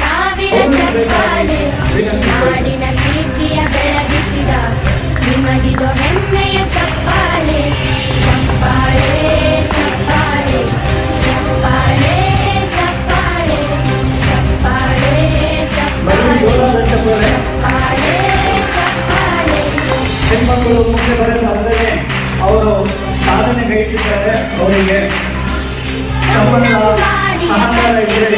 ಸಾವಿರ ಚಪ್ಪಾಳೆ. ನಾಡಿನ ಕೀರ್ತಿಯ ಬೆಳಗಿಸಿದ ನಿಮಗಿದು ಹೆಮ್ಮೆಯ ಚಪ್ಪಾಳೆ. ಚಪ್ಪಾಳೆ ಹೆಣ್ಮಕ್ಕಳು ಮುಂದೆ ಬರಲಾದರೆ ಅವರು ಸಾಧನೆ ಗೈತಿದ್ದಾರೆ ಅವರಿಗೆ ಸಂಬಂಧ ಸಹಕಾರ ಇದೆ.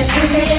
Let's do.